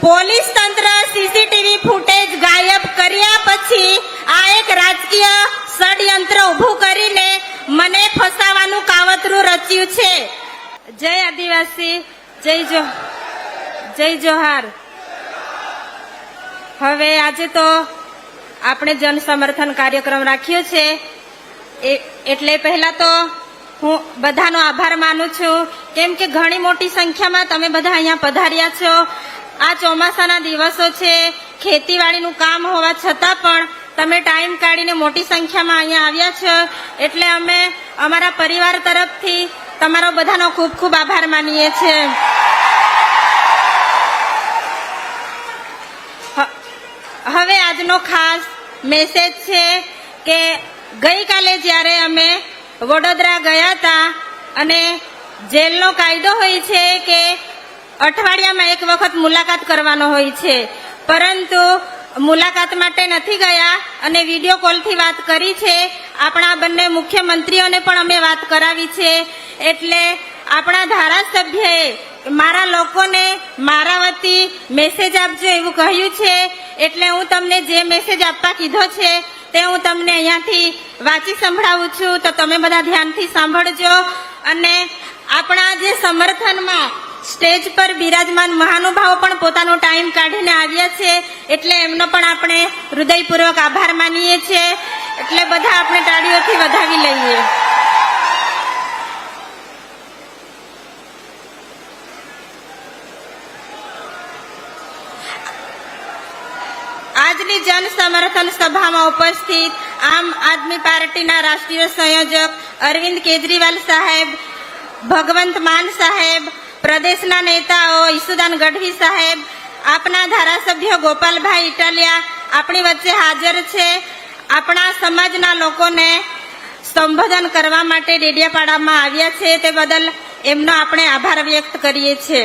Police તંત્ર CCTV footage ગાયબ કર્યા પછી આ એક રાજકીય ષડયંત્ર ઊભું કરીને મને ફસાવાનું કાવતરું રચ્યું છે. જય આદિવાસી, જય જો, જય જોહાર. હવે આજે તો આપણે જન સમર્થન કાર્યક્રમ રાખ્યો છે. એટલે પહેલા તો હું બધાનો આભાર માનું છું. કેમ કે ઘણી મોટી સંખ્યામાં તમે બધા અહીંયા પધાર્યા છો. આ ચોમાસાના દિવસો છે. ખેતીવાડીનું કામ હોવા છતાં પણ તમે ટાઈમ કાઢીને મોટી સંખ્યામાં અહીંયા આવ્યા છો. એટલે અમે અમારા પરિવાર તરફથી તમારો બધાનો ખૂબ ખૂબ આભાર માનીએ છીએ. હવે આજનો ખાસ મેસેજ છે કે ગઈકાલે જ્યારે અમે વડોદરા ગયા હતા અને જેલનો કાયદો હોય છે કે અઠવાડિયામાં એક વખત મુલાકાત કરવાનો હોય છે. પરંતુ મુલાકાત માટે નથી ગયા અને વીડિયો કોલથી વાત કરી છે. આપણા બંને મુખ્યમંત્રીઓને પણ અમે વાત કરાવી છે. એટલે આપણા ધારાસભ્યએ મારા લોકોને મારા વતી મેસેજ આપજો એવું કહ્યું છે. એટલે હું તમને જે મેસેજ આપવા કીધો છે તે હું તમને અહીંયાથી વાંચી સંભળાવું છું. તો તમે બધા ધ્યાનથી સાંભળજો. અને આપણા જે સમર્થનમાં સ્ટેજ પર બિરાજમાન મહાનુભાવો પણ પોતાનો ટાઈમ કાઢીને આવ્યા છે. એટલે એમનો પણ આપણે હૃદયપૂર્વક આભાર માનીએ છીએ. એટલે બધા આપણે તાળીઓથી વધાવી લઈએ. આજની જન સમર્થન સભામાં ઉપસ્થિત આમ આદમી પાર્ટીના રાષ્ટ્રીય સંયોજક અરવિંદ કેજરીવાલ સાહેબ, ભગવંત માન સાહેબ પ્રદેશના નેતાઓ ઈસુદાન ગઢવી સાહેબ, આપના ધારાસભ્ય ગોપાલભાઈ ઇટાલિયા આપણી વચ્ચે હાજર છે. આપણા સમાજના લોકોને સંબોધન કરવા માટે ડેડિયાપાડામાં આવ્યા છે. તે બદલ એમનો આપણે આભાર વ્યક્ત કરીએ છીએ.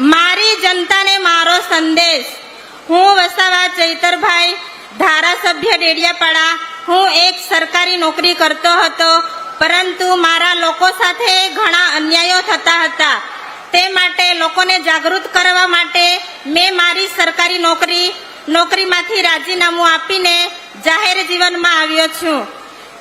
મારી જનતાને મારો સંદેશ. હું વસાવા ચૈતરભાઈ, ધારાસભ્ય ડેડિયાપાડા. હું એક સરકારી નોકરી કરતો હતો. પરંતુ મારા લોકો સાથે ઘણા અન્યાયો થતા હતા. તે માટે લોકોને જાગૃત કરવા માટે મેં મારી સરકારી નોકરી, નોકરીમાંથી રાજીનામું આપીને જાહેર જીવનમાં આવ્યો છું.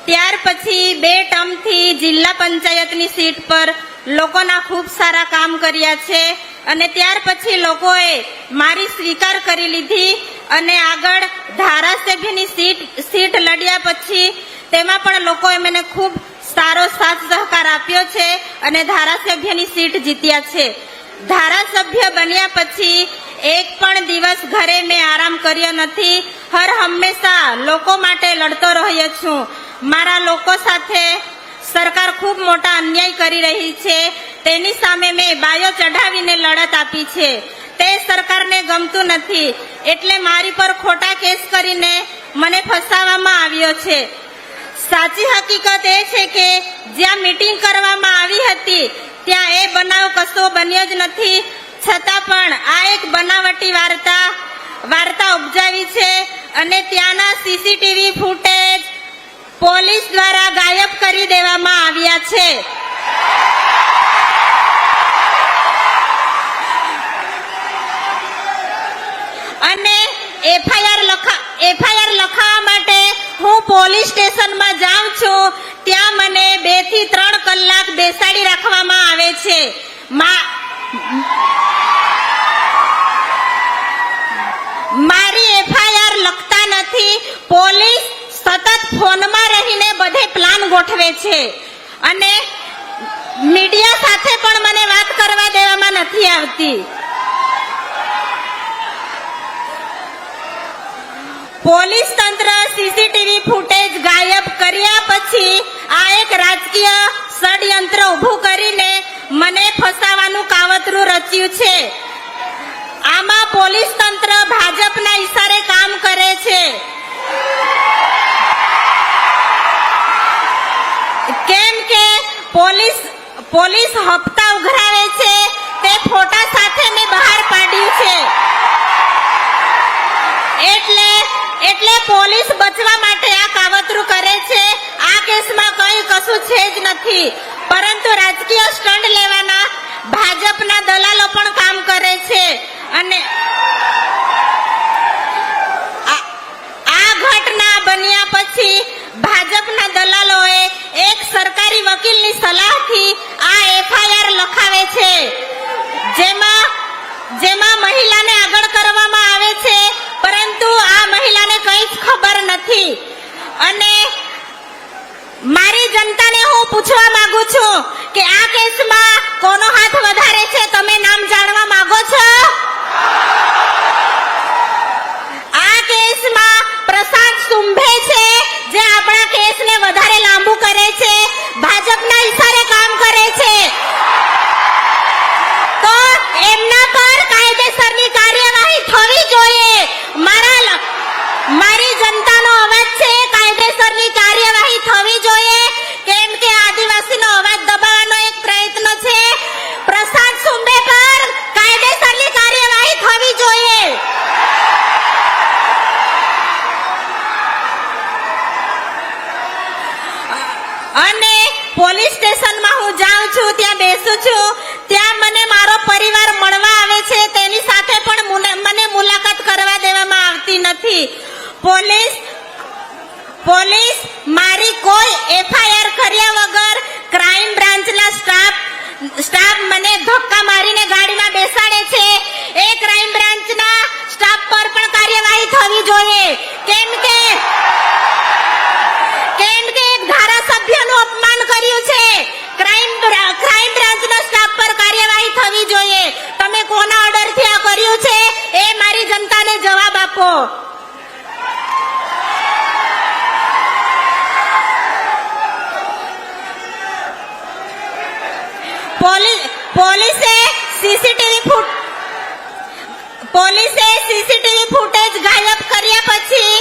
ત્યાર પછી બે ટર્મથી જિલ્લા પંચાયતની સીટ પર લોકોના ખૂબ સારા કામ કર્યા છે અને ત્યાર પછી લોકોએ મારી સ્વીકાર કરી લીધી અને આગળ ધારાસભ્યની સીટ સીટ લડ્યા પછી તેમાં પણ લોકોએ મને ખૂબ સારો સાથ સહકાર આપ્યો છે અને ધારાસભ્યની સીટ જીત્યા છે. ધારાસભ્ય બન્યા પછી એક પણ દિવસ ઘરે મેં આરામ કર્યો નથી. હર હંમેશા લોકો માટે લડતો રહ્યો છું. મારા લોકો સાથે સરકાર ખૂબ મોટા અન્યાય કરી રહી છે. તેની સામે મેં બાયો ચઢાવીને લડત આપી છે. તે સરકારને ગમતું નથી. એટલે મારી પર ખોટા કેસ કરીને મને ફસાવવામાં આવ્યો છે. સાચી હકીકત એ છે કે જ્યાં મીટિંગ કરવામાં આવી હતી, ત્યાં એ બનાવ કશો બન્યો જ નથી. છતાં પણ આ એક બનાવટી વાર્તા વાર્તા ઉપજાવી છે અને ત્યાંના સીસીટીવી ફૂટેજ પોલીસ દ્વારા ગાયબ કરી દેવામાં આવ્યા છે. અને એફઆઈઆર લખા એફઆઈઆર લખાવા માટે હું પોલીસ સ્ટેશનમાં થી ત્રણ કલાક બેસાડી રાખવામાં આવે છે. મારી એફઆઈઆર લખતા નથી. પોલીસ સતત ફોનમાં રહીને બધે પ્લાન ગોઠવે છે. અને મીડિયા સાથે પણ મને વાત કરવા દેવામાં નથી આવતી. પોલીસ તંત્ર સીસીટીવી ફૂટેજ ગાયબ કર્યા પછી આ એક રાજકીય ષડયંત્ર ઊભું કરીને મને ફસાવાનું કાવતરું રચ્યું છે. આમાં પોલીસ તંત્ર ભાજપના ઈશારે કામ કરે છે. કેમ કે પોલીસ પોલીસ હપ્તા ઉઘરાવે છે, તે ફોટા સાથે મેં બહાર પાડ્યું છે. એટલે એટલે પોલીસ બચવા માટે કેસમાં કઈ કશું છે જ નથી. પરંતુ રાજકીય સ્ટન્ટ લેવાના ભાજપના દલાલો પણ કામ કરે છે. અને આ ઘટના બન્યા પછી ભાજપના દલાલોએ એક સરકારી વકીલની સલાહથી આ એફઆઈઆર લખાવે છે. જેમાં જેમાં મહિલાને આગળ કરવામાં આવે છે પરંતુ આ મહિલાને કંઈ જ ખબર નથી અને મારી જનતાને હું પૂછવા માંગુ છું કે આ કેસમાં કોનો હાથ વધારે છે? તમે નામ જાણવા માંગો છો? ત્યાં છું. ત્યાં મને મારો પરિવાર મળવા આવે છે. તેની સાથે પણ મને મુલાકાત કરવા દેવામાં આવતી નથી. પોલીસ પોલીસ મારી કોઈ એફઆઈઆર કર્યા વગર ક્રાઇમ બ્રાન્ચના સ્ટાફ સ્ટાફ મને ધક્કા મારીને ગાડીમાં બેસાડે છે. એ ક્રાઇમ બ્રાન્ચના સ્ટાફ પર પણ કાર્યવાહી થવી જોઈએ. કેમ કે કેમ કે એક ધારાસભ્યનું અપમાન કર્યું છે ક્રાઇમ બ્રા- ક્રાઇમ બ્રાન્ચના સ્ટાફ પર કાર્યવાહી થવી જોઈએ. તમે કોના ઓર્ડરથી આ કર્યું છે? એ મારી જનતાને જવાબ આપો. પોલીસે સીસીટીવી ફૂટ, પોલીસે સીસીટીવી ફૂટેજ ગાયબ કર્યા પછી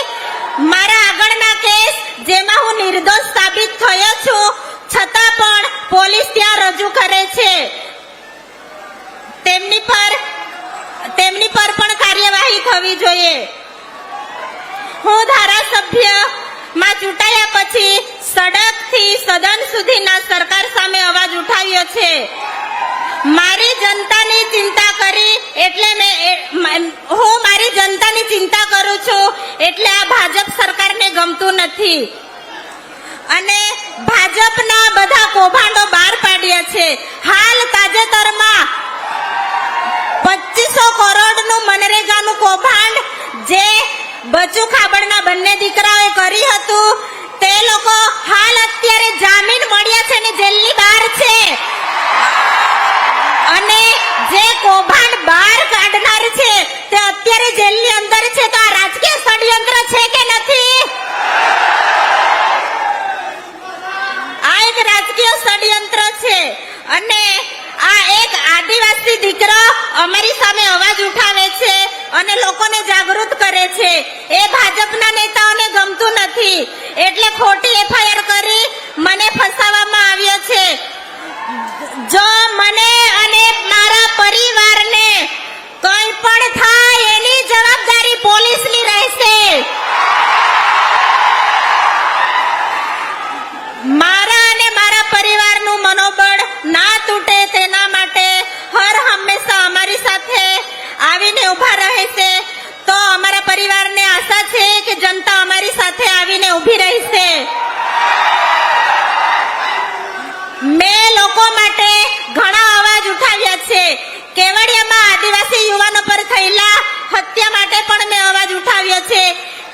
મારા આગળના કેસ જેમાં હું નિર્દોષ સાબિત થયો છું છતાં પણ પોલીસ ત્યાં રજૂ કરે છે તેમની પર તેમની પર પણ કાર્યવાહી થવી જોઈએ. હું ધારાસભ્યમાં ચૂંટાયા પછી સડકથી સદન સુધીના સરકાર સામે અવાજ ઉઠાવ્યો છે. મારી જનતાની ચિંતા કરી એટલે મેં હું મારી જનતાની ચિંતા કરું છું એટલે આ ભાજપ સરકારને ગમતું નથી. અને ભાજપના બધા કૌભાંડો બહાર પાડ્યા છે. હાલ તાજેતરમાં પચીસો કરોડનું મનરેગાનું કૌભાંડ જે બચુ ખાબડના બંને દીકરાઓએ કરી હતું, તે લોકો હાલ અત્યારે જામીન મળ્યા છે ને જેલની બહાર છે. અને જે કૌભાંડ બહાર કાઢનાર છે, તે અત્યારે જેલની અંદર છે. તો આ રાજકીય ષડયંત્ર છે કે નથી? આ એક રાજકીય ષડયંત્ર છે. અને આ એક આદિવાસી દીકરો અમારી સામે અવાજ ઉઠાવે છે અને લોકોને જાગૃત કરે છે. એ ભાજપના નેતાઓને ગમતું નથી. એટલે ખોટી એફઆઈઆર કરી મને ફસાવવામાં આવ્યો છે. જો મને અને મારા પરિવારને લોકો માટે ઘણા અવાજ ઉઠાવ્યા છે. કેવડિયામાં આદિવાસી યુવાનો પર થયેલા હત્યા માટે પણ મેં અવાજ ઉઠાવ્યો છે.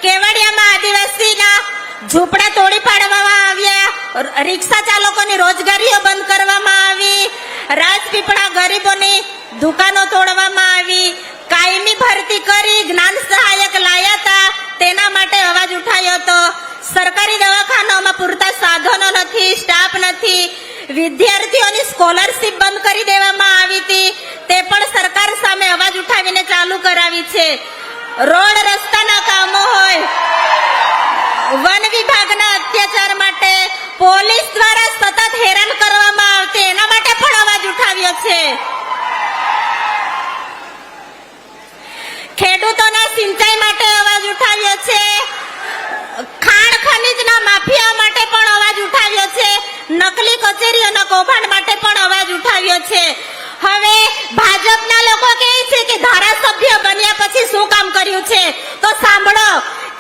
કેવડિયામાં આદિવાસીના ઝૂંપડા તોડી પાડવામાં આવ્યા રિક્ષા ચાલકોની રોજગારીઓ બંધ કરવામાં આવી, રાજપીપળા ગરીબોની દુકાનો તોડવામાં આવી, કાયમી ભરતી કરી જ્ઞાન સહાયક લાયા હતા તેના માટે અવાજ ઉઠાવ્યો હતો. સરકારી દવાખાનાઓમાં પૂરતા સાધનો નથી, સ્ટાફ નથી વિદ્યાર્થીઓની સ્કોલરશીપ બંધ કરી દેવામાં આવી હતી. તે પણ સરકાર સામે અવાજ ઉઠાવીને ચાલુ કરાવી છે. રોડ રસ્તાના કામો હોય. વન વિભાગના અત્યાચાર માટે પોલીસ દ્વારા સતત હેરાન કરવામાં આવતી એના માટે પણ અવાજ ઉઠાવ્યો છે. ખેડૂતોના સિંચાઈ માટે અવાજ ઉઠાવ્યો છે. ખાણ ખનીજના માફિયા માટે પણ નકલી કચેરીઓના કૌભાંડ માટે પણ અવાજ ઉઠાવ્યો છે. હવે ભાજપના લોકો કહે છે કે ધારાસભ્ય બન્યા પછી શું કામ કર્યું છે? તો સાંભળો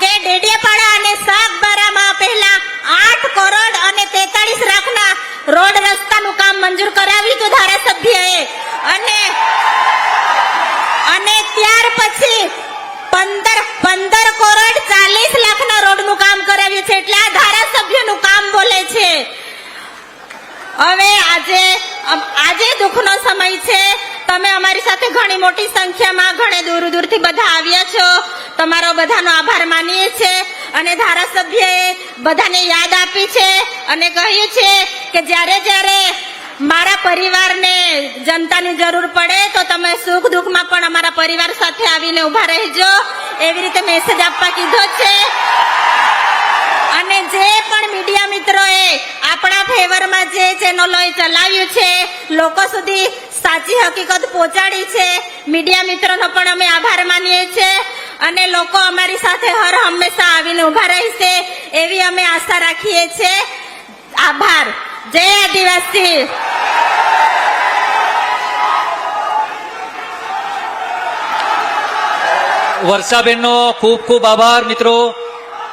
કે ડેડિયાપાડા અને સાગબારામાં પહેલા આઠ કરોડ અને તેતાળીસ લાખના રોડ રસ્તાનું કામ મંજૂર કરાવ્યું હતું ધારાસભ્યએ અને અને ત્યાર પછી પંદર પંદર કરોડ ચાલીસ લાખના રોડનું કામ કરાવ્યું છે એટલે આ ધારાસભ્યનું કામ બોલે છે હવે આજે આજે દુઃખનો સમય છે. તમે અમારી સાથે ઘણી મોટી સંખ્યામાં ઘણે દૂર દૂરથી બધા આવ્યા છો. તમારો બધાનો આભાર માનીએ છે અને ધારાસભ્યએ બધાને યાદ આપી છે અને કહ્યું છે કે જ્યારે જ્યારે મારા પરિવારને જનતાની જરૂર પડે તો તમે સુખ દુઃખમાં પણ અમારા પરિવાર સાથે આવીને ઊભા રહેજો. એવી રીતે મેસેજ આપવા કીધો છે. અને જે પણ મીડિયા મિત્રોએ આપણા ફેવરમાં જે ચેનલોએ ચલાવ્યું છે, લોકો સુધી સાચી હકીકત પહોંચાડી છે. મીડિયા મિત્રોનો પણ અમે આભાર માનીએ છીએ અને લોકો અમારી સાથે હર હંમેશા આવીને ઊભા રહેશે એવી અમે આશા રાખીએ છીએ આભાર. જય આદિવાસી. વર્ષાબેનનો ખૂબ ખૂબ આભાર મિત્રો.